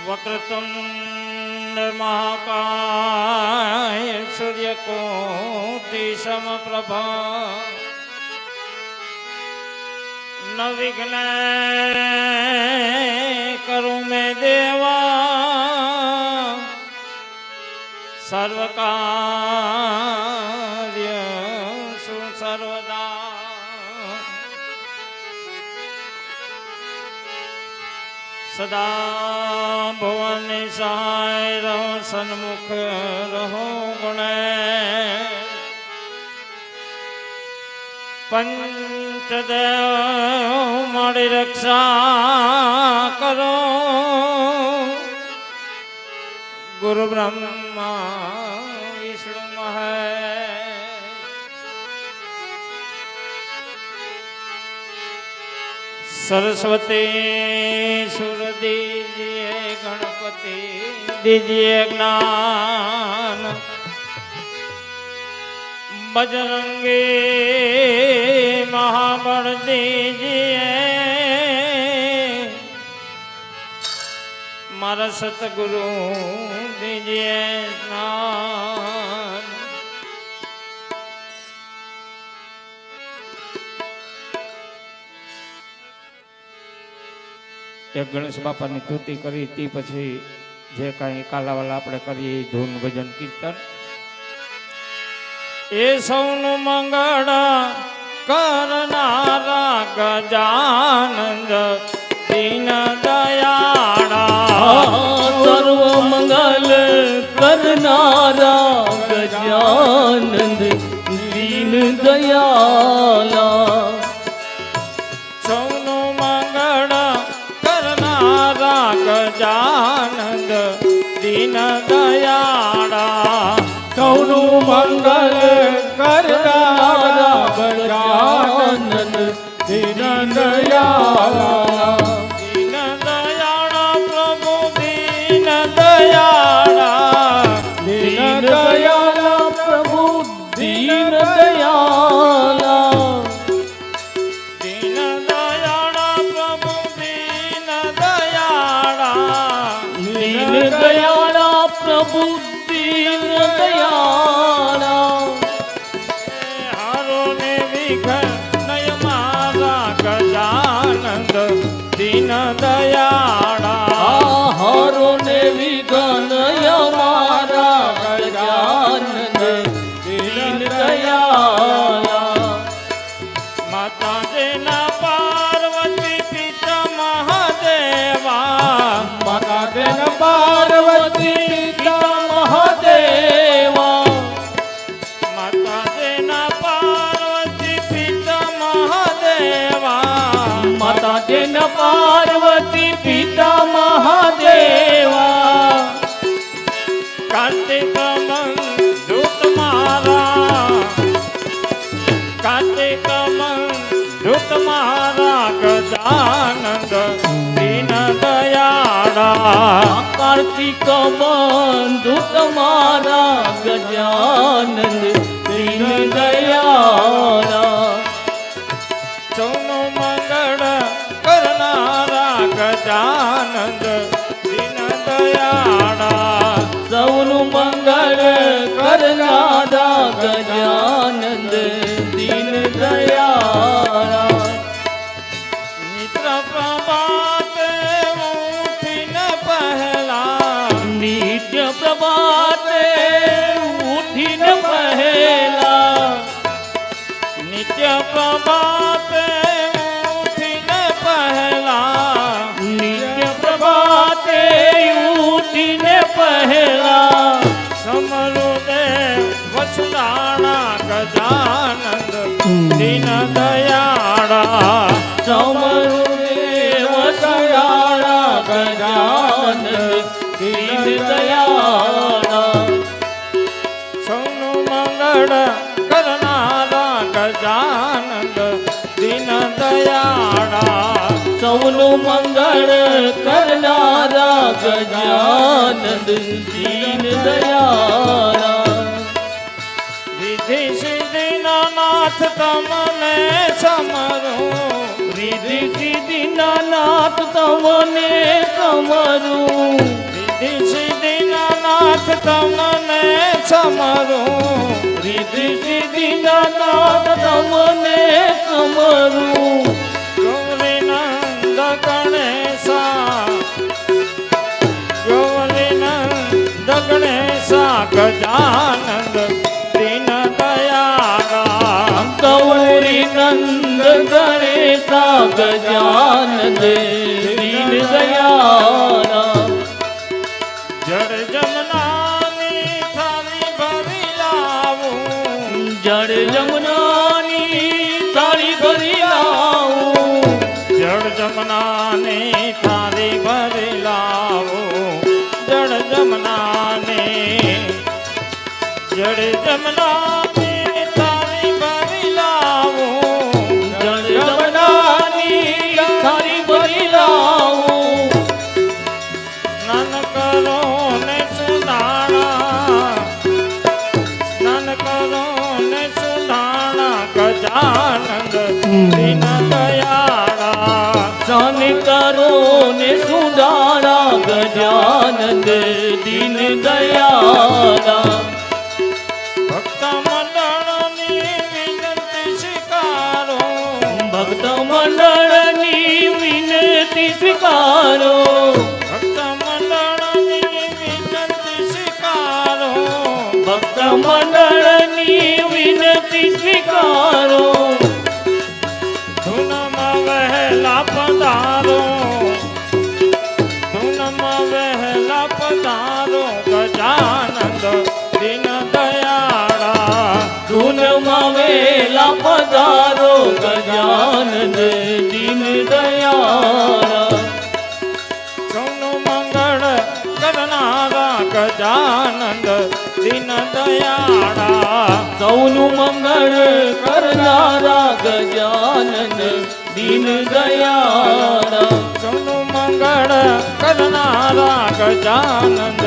વક્રતુંડ મહાકાય સૂર્યકોટિ સમપ્રભા ન વિઘ્ન કરું મેં દેવા સર્વ સદા ભુવન સહાય રહો સન્મુખ રહો ગુણે પંચદેવ મારી રક્ષા કરો ગુરુ બ્રહ્મા સરસ્વતી સુર દીજીએ ગણપતિ દીજીએ જ્ઞાન. બજરંગી મહાબળ દીજીએ મારા સતગુરુ દીજીએ જ્ઞાન. એક ગણેશ બાપાની સ્તુતિ કરી, તે પછી જે કાંઈ કાલાવાલા આપણે કરીએ ધૂન ભજન કીર્તન. એ સૌનું મંગળ કરનારા ગજાનંદ, દીન દયાળા. સર્વ મંગલ કરનારા ગજાનંદ, દીન દયાલા મંગલ કરનારા ગજાનંદ દીન દયાળા પ્રભુ દીન દયાળા દીન પ્રભુ દીન દયાળા પ્રભુ દીન દયાળા દીન દયાળા પ્રભુ દીન દયાળા Hare દયાળા કાર્તિક બંધુ તમારા ગજાનંદ દીન દયાળા સૌનું મંગળ કરનારા ગજાનંદ દીન દયાળા સૌનું મંગળ વસુદાણા ગજાનંદ દીન દયાળા સમરુદેવ દયાળા ગજાનંદ દીન દયાળા સૌનું મંગળ કરનારા ગજાનંદ દીન દયાળા સૌનું મંગળ કરનારા ગજાનંદ દીન દયાળા નાથ તમને સમરું. રિધિ સિદ્ધિ નાથ તમને સમરું. તમને સમરું. રીધિ સિદ્ધિ નાથ તમને સમરું. ગૌરી નંદ ગણેશા. ગૌરી નંદ ગણેશા ગજાનંદ નંદ ગણેશા ગજાનંદ દીન દયાળા જળ જમનાની થાળી ભરી લાવું જળ જમનાની તાળી ભરી લાવું જળ જમનાની થાળી ભરી લાવું જળ જમનાની જળ જમનાની ગજાનંદ દીન દયાળા સ્નાન કરો સુધારા ગજાનંદ દીન દયાળા ભક્ત મંડળની વિનંતી સ્વીકારો ભક્ત મંડળની વિનંતી સ્વીકારો પધારો. ધૂનમાં વહેલા પધારો. ગજાનંદ દિન દયાળા. ધૂનમાં વેલા પધારો. ગજાનંદ દીન દયાળા. સૌનું મંગળ કરનારા ગજાનંદ દિન દયાળા. સૌનું મંગળ કરનારા ગજાનન દીન દયાળા. સૌનું મંગળ કરનારા ગજાનંદ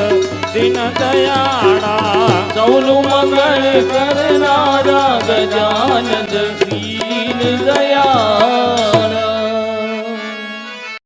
દીન દયાળા. સૌનું મંગળ કરનારા ગજાનંદ દીન દયાળા.